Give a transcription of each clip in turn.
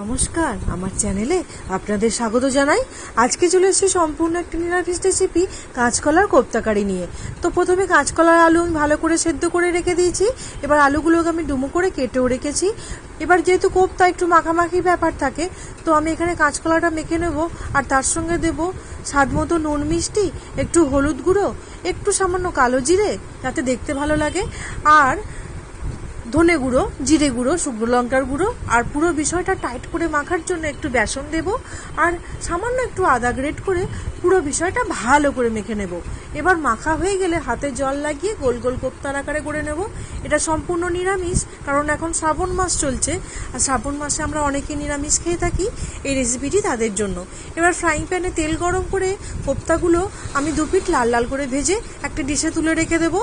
নমস্কার, আমার চ্যানেলে আপনাদের স্বাগত জানাই। আজকে চলে এসেছি সম্পূর্ণ একটি নিরামিষ রেসিপি কাঁচকলার কোপ্তাকারি নিয়ে। তো প্রথমে কাঁচকলার আলু আমি ভালো করে সেদ্ধ করে রেখে দিয়েছি। এবার আলুগুলোকে আমি ডুমো করে কেটেও রেখেছি। এবার যেহেতু কোপ্তা একটু মাখামাখি ব্যাপার থাকে, তো আমি এখানে কাঁচকলাটা মেখে নেব আর তার সঙ্গে দেব স্বাদ মতো নুন মিষ্টি, একটু হলুদ গুঁড়ো, একটু সামান্য কালো জিরে, যাতে দেখতে ভালো লাগে। আর ধনে গুঁড়ো, জিরে গুঁড়ো, শুকনো লঙ্কার গুঁড়ো, আর পুরো বিষয়টা টাইট করে মাখার জন্য একটু বেসন দেব, আর সামান্য একটু আদা গ্রেট করে পুরো বিষয়টা ভালো করে মেখে নেব। এবার মাখা হয়ে গেলে হাতে জল লাগিয়ে গোল গোল কোপ্তার আকারে করে নেব। এটা সম্পূর্ণ নিরামিষ, কারণ এখন শ্রাবণ মাস চলছে, আর শ্রাবণ মাসে আমরা অনেকে নিরামিষ খেয়ে থাকি এই রেসিপিটি তাদের জন্য। এবার ফ্রাইং প্যানে তেল গরম করে কোপ্তাগুলো আমি দু পিঠ লাল লাল করে ভেজে একটা ডিশে তুলে রেখে দেবো।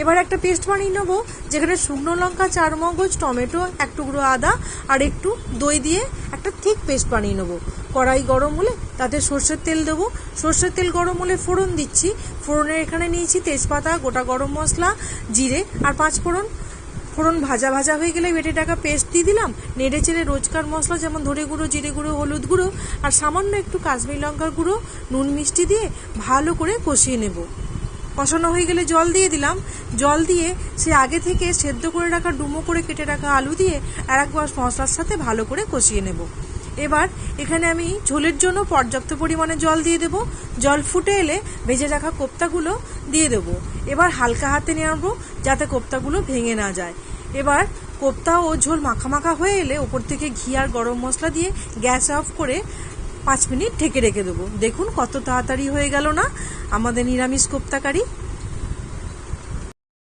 এবার একটা পেস্ট বানিয়ে নেব, যেখানে শুকনো লঙ্কা চার মগজ টমেটো, এক টুকরো আদা আর একটু দই দিয়ে একটা থিক পেস্ট বানিয়ে নেব। কড়াই গরম হলে তাতে সর্ষের তেল দেবো। সর্ষের তেল গরম হলে ফোড়ন দিচ্ছি। ফোড়নের এখানে নিয়েছি তেজপাতা, গোটা গরম মশলা, জিরে আর পাঁচ ফোড়ন। ফোড়ন ভাজা ভাজা হয়ে গেলে বেটে টাকা পেস্ট দিয়ে দিলাম। নেড়ে চেড়ে রোজকার মশলা যেমন ধরে গুঁড়ো, জিরে গুঁড়ো, হলুদ গুঁড়ো আর সামান্য একটু কাশ্মীর লঙ্কার গুঁড়ো, নুন মিষ্টি দিয়ে ভালো করে কষিয়ে নেব। কষানো হয়ে গেলে জল দিয়ে দিলাম। জল দিয়ে সে আগে থেকে সেদ্ধ করে রাখা ডুমো করে কেটে রাখা আলু দিয়ে আর একবার মশলার সাথে ভালো করে কষিয়ে নেব। এবার এখানে আমি ঝোলের জন্য পর্যাপ্ত পরিমাণে জল দিয়ে দেব। জল ফুটে এলে ভেজে রাখা কোপ্তাগুলো দিয়ে দেব। এবার হালকা হাতে নিয়ে আনব যাতে কোপ্তাগুলো ভেঙে না যায়। এবার কোপ্তা ও ঝোল মাখা মাখা হয়ে এলে ওপর থেকে ঘি আর গরম মশলা দিয়ে গ্যাস অফ করে পাঁচ মিনিট ঢেকে রেখে দেবো। দেখুন কত তাড়াতাড়ি হয়ে গেল না। আমাদের নিরামিষ কোপ্তাকারি।